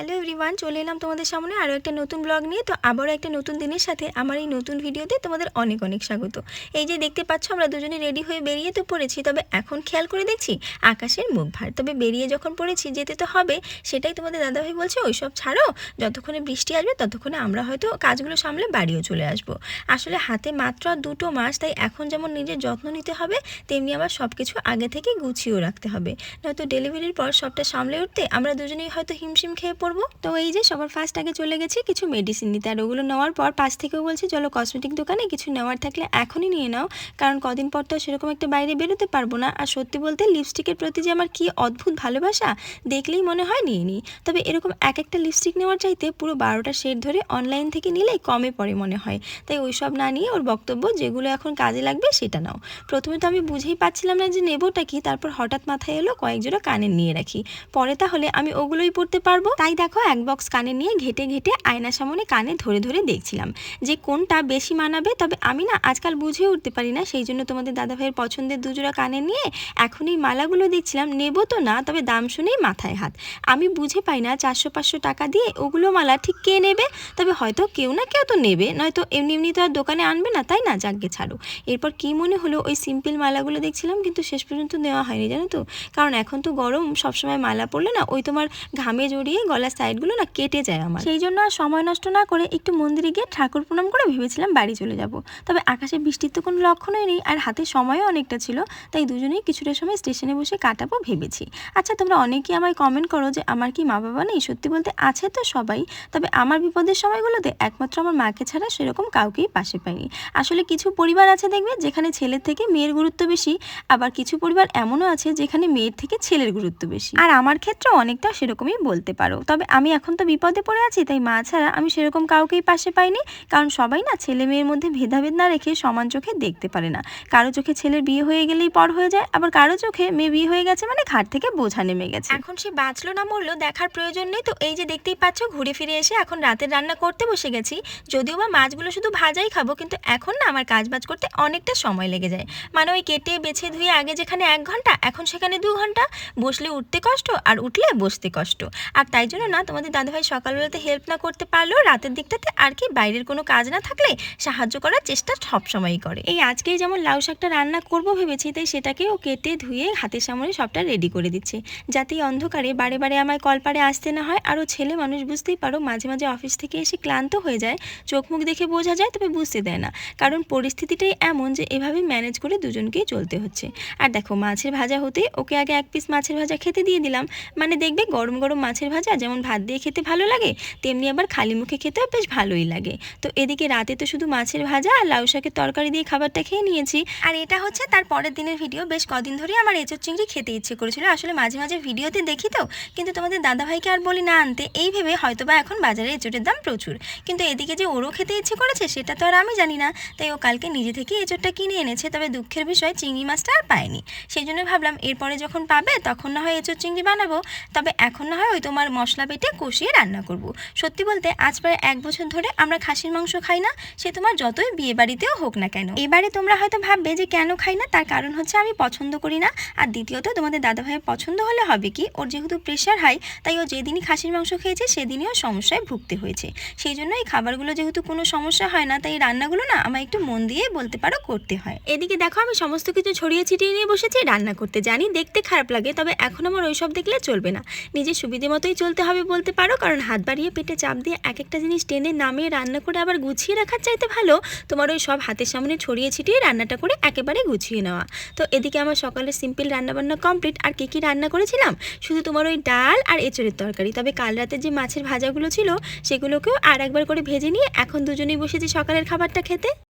Hello everyone চলে এলাম তোমাদের সামনে আরও একটা নতুন ব্লগ নিয়ে। তো আবারও একটা নতুন দিনের সাথে আমার এই নতুন ভিডিওতে তোমাদের অনেক অনেক স্বাগত। এই যে দেখতে পাচ্ছ, আমরা দুজনে রেডি হয়ে বেরিয়ে তো পড়েছি, তবে এখন খেয়াল করে দেখছি আকাশের মুখ ভার। তবে বেরিয়ে যখন পড়েছি, যেতে তো হবে, সেটাই তোমাদের দাদাভাই বলছে, ওইসব ছাড়ো, যতক্ষণে বৃষ্টি আসবে, ততক্ষণে আমরা হয়তো কাজগুলো সামলে বাড়িও চলে আসব। আসলে হাতে মাত্র দুটো মাস, তাই এখন যেমন নিজের যত্ন নিতে হবে, তেমনি আবার সব কিছু আগে থেকে গুছিয়েও রাখতে হবে। নয়তো ডেলিভারির পর সবটা সামলে উঠতে আমরা দুজনেই হয়তো হিমশিম খেয়ে পড়ব তো এই যে সবার ফার্স্ট আগে চলে গেছি কিছু মেডিসিন নিতে। আর ওগুলো নেওয়ার পর পাশ থেকেও বলছি, চলো কসমেটিক দোকানে কিছু নেওয়ার থাকলে এখনই নিয়ে নাও। কারণ কদিন পর তো সেরকম একটা বাইরে বেরোতে পারব না। আর সত্যি বলতে লিপস্টিকের প্রতি যে আমার কি অদ্ভুত ভালোবাসা, দেখলেই মনে হয় নিয়ে নিই। তবে এরকম এক একটা লিপস্টিক নেওয়ার চাইতে পুরো বারোটা শেড ধরে অনলাইন থেকে নিলেই কমে পড়ে মনে হয়। তাই ওইসব না নিয়ে ওর বক্তব্য, যেগুলো এখন কাজে লাগবে সেটা নাও। প্রথমে তো আমি বুঝেই পাচ্ছিলাম না যে নেবোটা কি। তারপর হঠাৎ মাথায় এলো কয়েক জোড়া কানের নিয়ে রাখি। পরে তাহলে আমি ওগুলোই পড়তে পারব। তাই দেখো, এক বক্স কানে নিয়ে ঘেটে ঘেটে আয়নার সামনে কানে ধরে ধরে দেখছিলাম যে কোনটা বেশি মানাবে। তবে আমি না আজকাল বুঝে উঠতে পারি না, সেই জন্য তোমাদের দাদাভাইয়ের পছন্দের দুজোড়া কানে নিয়ে এখন এই মালাগুলো দেখছিলাম। নেব তো না, তবে দাম শুনেই মাথায় হাত। আমি বুঝে পাই না চারশো পাঁচশো টাকা দিয়ে ওগুলো মালা ঠিক কে নেবে? তবে হয়তো কেউ না কেউ তো নেবে, নয়তো এমনি এমনি তো আর দোকানে আনবে না, তাই না? যাকগে ছাড়ো। এরপর কি মনে হলো ওই সিম্পল মালাগুলো দেখছিলাম, কিন্তু শেষ পর্যন্ত নেওয়া হয়নি, জানো তো? কারণ এখন তো গরম, সবসময় মালা পরলে না ওই তোমার ঘামে জড়িয়ে গলার সাইডগুলো না কেটে যায় আমার। সেই জন্য আর সময় নষ্ট না করে একটু মন্দিরে গিয়ে ঠাকুর প্রণাম করে ভেবেছিলাম বাড়ি চলে যাব। তবে আকাশে বৃষ্টির তো কোনো লক্ষণই নেই আর হাতে সময়ও অনেকটা ছিল, তাই দুজনেই কিছুটা সময় স্টেশনে বসে কাটাবো ভেবেছি। আচ্ছা তোমরা অনেকেই আমায় কমেন্ট করো যে আমার কি মা বাবা নেই? সত্যি বলতে আছে তো সবাই, তবে আমার বিপদের সময়গুলোতে একমাত্র আমার মাকে ছাড়া সেরকম কাউকেই পাশে পাইনি। আসলে কিছু পরিবার আছে দেখবে যেখানে ছেলের থেকে মেয়ের গুরুত্ব বেশি, আবার কিছু পরিবার এমনও আছে যেখানে মেয়ের থেকে ছেলের গুরুত্ব বেশি। আর আমার ক্ষেত্রেও অনেকটা সেরকমই বলতে পারো। তবে আমি এখন তো বিপদে পড়ে আছি, তাই মা ছাড়া আমি সেরকম কাউকেই পাশে পাইনি। কারণ সবাই না ছেলে মেয়ের মধ্যে ভেদাভেদ না রেখে সমান চোখে দেখতে পারে না। কারও চোখে ছেলের বিয়ে হয়ে গেলেই পর হয়ে যায়, আবার কারও চোখে মেয়ে বিয়ে হয়ে গেছে মানে ঘাট থেকে বোঝা নেমে গেছে। এখন সে বাঁচলো না মরলো, দেখার প্রয়োজন নেই। তো এই যে দেখতেই পাচ্ছ, ঘুরে ফিরে এসে এখন রাতের রান্না করতে বসে গেছি। যদিও বা মাছগুলো শুধু ভাজাই খাব, কিন্তু এখন না আমার কাজ বাজ করতে অনেকটা সময় লেগে যায়। মানে ওই কেটে, বেছে, ধুয়ে আগে যেখানে এক ঘণ্টা, এখন সেখানে দু ঘণ্টা। বসলে উঠতে কষ্ট, আর উঠলে বসতে কষ্ট। আর তাই জন্য না, তোমাদের দাদাভাই সকালবেলাতে হেল্প না করতে পারলেও রাতের দিকটাতে আর কি বাইরের কোনো কাজ না থাকলে সাহায্য করার চেষ্টা সবসময়ই করে। এই আজকেই যেমন লাউ শাকটা রান্না করব ভেবেছি, তাই সেটাকেও কেটে ধুয়ে হাতের সামনে সবটা রেডি করে দিচ্ছে। যাতে অন্ধকারে বারে বারে আমায় কলপারে আসতে না হয়, আরও ছেলে মানুষ বুঝতেই পারো মাঝে মাঝে অফিস থেকে এসে ক্লান্ত হয়ে যায়। চোখ মুখ দেখে বোঝা যায়, তবে বুঝতে দেয় না। কারণ পরিস্থিতিটাই এমন যে এভাবে ম্যানেজ করে দুজনকেই চলতে হচ্ছে। আর দেখো, মাছের ভাজা হতে ওকে আগে এক পিস মাছের ভাজা খেতে দিয়ে দিলাম। মানে দেখবে গরম গরম মাছের ভাজা যেমন ভাত দিয়ে খেতে ভালো লাগে, তেমনি আবার খালি মুখে খেতেও বেশ ভালোই লাগে। তো এদিকে রাতে তো শুধু মাছের ভাজা আর লাউ শাকের তরকারি দিয়ে খাবারটা খেয়ে নিয়েছি। আর এটা হচ্ছে তার পরের দিনের ভিডিও। বেশ কদিন ধরেই আমার এঁচোর চিংড়ি খেতে ইচ্ছে করেছিল। আসলে মাঝে মাঝে ভিডিওতে দেখি তো, কিন্তু তোমাদের দাদাভাইকে আর বলি না আনতে। এই ভেবে হয়তো বা এখন বাজারে এঁচোটের দাম প্রচুর। কিন্তু এদিকে যে ওরও খেতে ইচ্ছে করেছে, সেটা তো আর আমি জানি না। তাই ও কালকে নিজে থেকে এঁচোরটা কিনে এনেছে, তবে দুঃখের বিষয় চিংড়ি মাছটা আর পায়নি। সেই জন্য ভাবলাম এরপরে যখন পাবে, তখন না হয় এঁচোর চিংড়ি বানাবো। তবে এখন না হয় ওই তোমার মশলা বেটে কষিয়ে রান্না করব। সত্যি বলতে, আজ প্রায় এক বছর ধরে আমরা খাসির মাংস খাই না, সে তোমার যতই বিয়ে বাড়িতেও হোক না কেন। এবারে তোমরা হয়তো ভাববে যে কেন খাই না, তার কারণ হচ্ছে আমি পছন্দ করি না। আর দ্বিতীয়ত, তোমাদের দাদা ভাইয়ের পছন্দ হলে হবে কি? ওর যেহেতু প্রেশার হাই তাই ও যেদিনই খাসির মাংস খেয়েছে, সেদিনই ও সমস্যায় ভুগতে হয়েছে। সেই জন্য এই খাবারগুলো যেহেতু কোনো সমস্যা হয় না, তাই রান্নাগুলো না আমার একটু মন দিয়ে বলতে পারো করতে হয়। এদিকে দেখো, আমি সমস্ত কিছু ছড়িয়ে ছিটিয়ে নিয়ে বসেছি, রান্না করতে জানি, দেখতে খারাপ লাগে, তবে এখন আমার ওইসব দেখলে চলবে না। নিজের সুবিধে মতোই চলতে হবে বলতে পারো, কারণ হাত বাড়িয়ে পেটে চাপ দিয়ে এক একটা জিনিস টেনে নামিয়ে রান্না করে আবার গুছিয়ে রাখার চাইতে ভালো তোমার ওই সব হাতের সামনে ছড়িয়ে ছিটিয়ে রান্নাটা করে একেবারে গুছিয়ে নেওয়া। তো এদিকে আমার সকালে সিম্পল রান্নাবান্না কমপ্লিট আর কী কী রান্না করেছিলাম? শুধু তোমার ওই ডাল আর এঁচড়ের তরকারি। তবে কাল রাতে যে মাছের ভাজাগুলো ছিল, সেগুলোকেও আর একবার করে ভেজে নিয়ে এখন দুজনেই বসেছি সকালের খাবারটা খেতে।